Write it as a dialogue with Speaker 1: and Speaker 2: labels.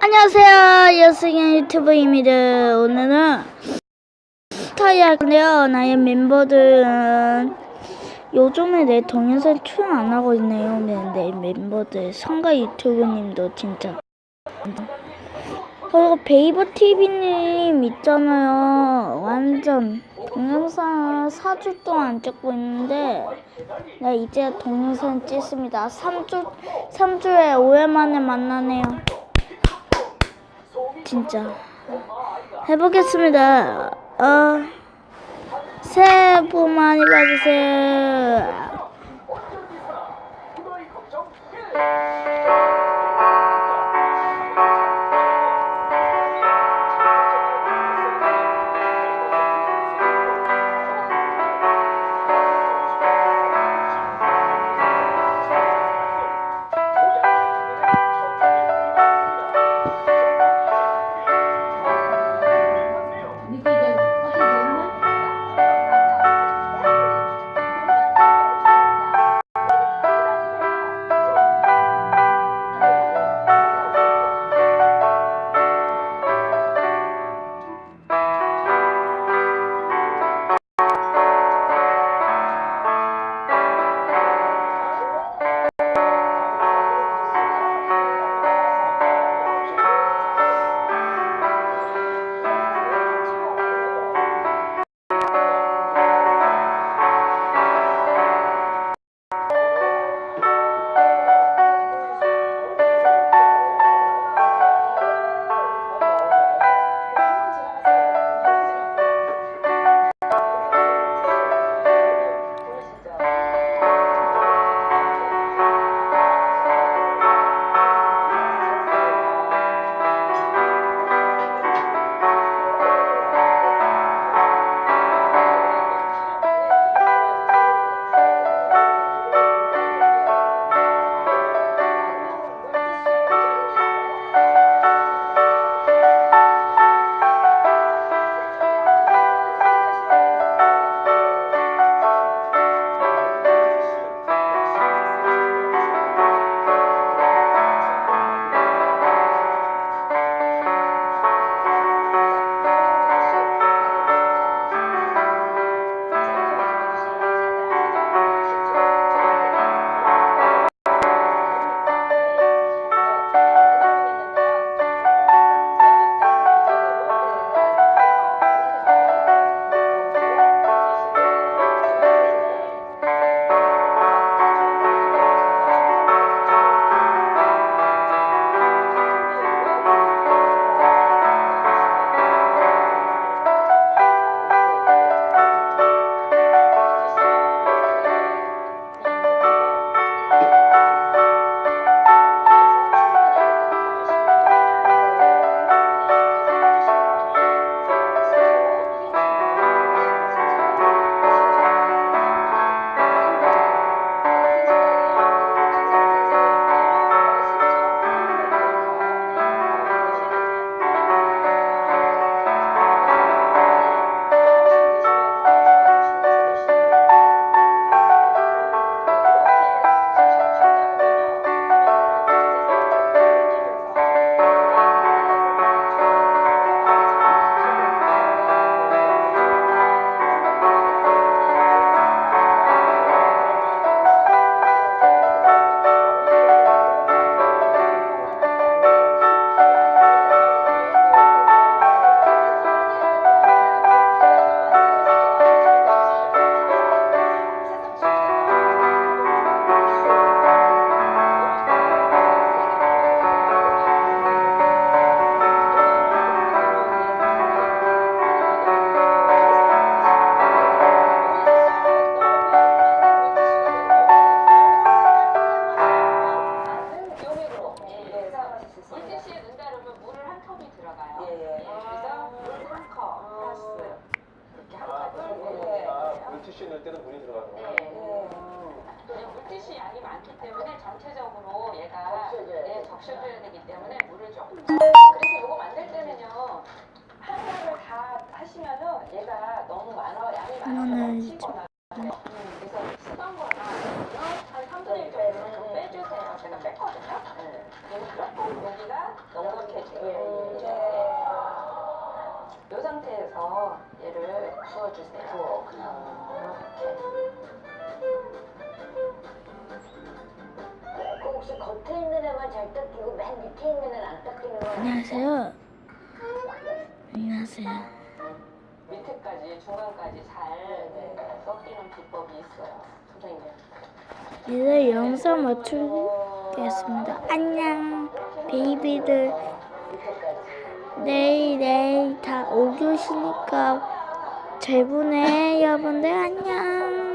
Speaker 1: 안녕하세요. 여승의 유튜브입니다. 오늘은 스타이 할 건데요. 나의 멤버들은 요즘에 내 동영상 출연 안 하고 있네요. 네, 내 멤버들 성가 유튜브님도 진짜. 그리고 베이버 TV님 있잖아요. 완전 동영상 4주 동안 안 찍고 있는데 네, 이제 동영상 찍습니다. 3주 3주에 5회 만에 만나네요. 진짜 해보겠습니다. 어, 새해 복 많이 받으세요.
Speaker 2: 물티슈에 넣는다 그러면 물을 한 컵이 들어가요.
Speaker 3: 예, 예.
Speaker 2: 그래서 물한 컵, 플러스 이렇게 한 컵을 네.
Speaker 4: 아, 물티슈 넣을 때는 물이 들어가는 거예요?
Speaker 2: 네. 왜냐면 물티슈 양이 많기 때문에 전체적으로 얘가
Speaker 3: 적셔줘야
Speaker 2: 네,
Speaker 3: 돼.
Speaker 2: 적셔줘야 되기 때문에 물을 조금 더. 그래서 이거 만들 때는요. 하나를 다 하시면은 얘가 너무 많아 양이 많아서
Speaker 1: 이거는
Speaker 2: 넘치거나 그래요. 음, 그래서 쓰던 거나 한 3분의 1 정도는 좀 빼주세요. 제가 뺐거든요. 네. 그리고
Speaker 1: 여기가 넉넉해지게 이 상태에서 얘를 부어주세요. 이렇게.
Speaker 5: 그 혹시 겉에 있는 애만 잘 닦이고 맨 밑에 있는 애는 안 닦이는 거
Speaker 6: 안녕하세요. 안녕하세요.
Speaker 1: 밑에까지 중간까지 잘 네, 섞이는 비법이 있어요, 선생님.
Speaker 6: 이제 영상 마치겠습니다. 안녕, 베이비들. 내일 내일 다 5교시니까 잘 보내 여러분들 안녕.